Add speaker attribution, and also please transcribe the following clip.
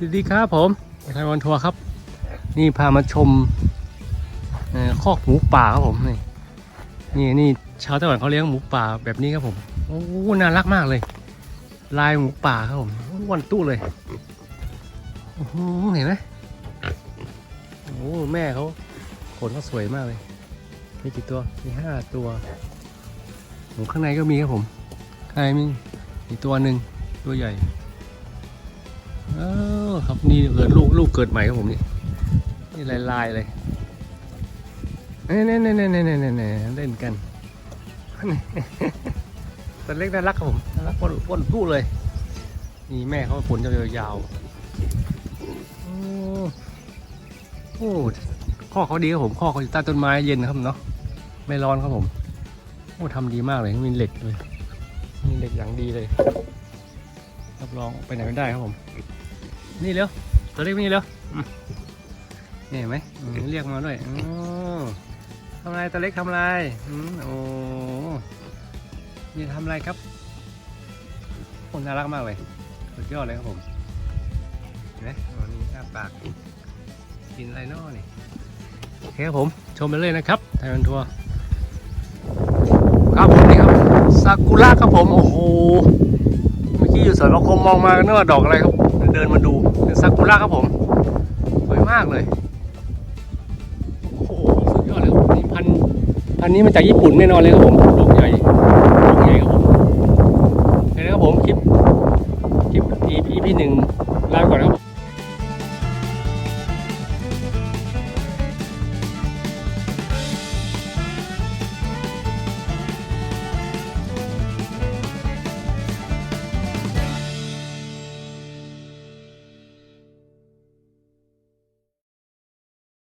Speaker 1: สวัสดีครับผมไทยวันทัวร์ครับ นี่พามาชมเอ่อคอกหมูป่าครับผมนี่นี่นี่ชาวไต้หวันเขาเลี้ยงหมูป่าแบบนี้ครับผมโอ้น่ารักมากเลย ลายหมูป่าครับผมอ้วนตู้เลยโอ้โหเห็นไหมโอ้แม่เขาขนเขาสวยมากเลยมีกี่ตัวมีห้าตัวโอ้ข้างในก็มีครับผมข้างในมีอีกตัวหนึ่งตัวใหญ่ อ้ครับนี่เกิดลูกลูกเกิดใหม่ของผมนี่นี่ลายลายเลยเน่เน่เน่เน่เน่เน่เน่เล่นกันตัวเล็กน่ารักครับผมน่ารักป้นป้นผู้เลยนี่แม่เขาผลยาวยาวโอ้โหข้อเขาดีครับผมข้อเขาอยู่ใต้ต้นไม้เย็นครับเนาะไม่ร้อนครับผมโอ้ทำดีมากเลยมีเหล็กเลยมีเหล็กอย่างดีเลย รับรองไปไหนไม่ได้ครับผม นี่เร็วตัวเล็กนี่เร็วอืมนี่เห็นไหมอืมเรียกมาด้วยอ๋อทำอะไรตัวเล็กทำอะไรอืมโอ้นี่ทำอะไรครับโอ้น่ารักมากเลยสุดยอดเลยครับผมเห็นไหมอ๋อนี่อ้าปากกินอะไรเนาะนี่โอเคครับผมชมไปเลยนะครับไทยวันทัวร์ครับผมนี่ครับซากุระครับผมโอ้โหเมื่ อยู่สวนประคมมองมาเนื้อดอกอะไรครับ เดินมาดูเป็นซากุระครับผม สวยมากเลย โอ้โห สุดยอดเลยนี่พันพันนี้มาจากญี่ปุ่นแน่นอนเลยครับผม ดอกใหญ่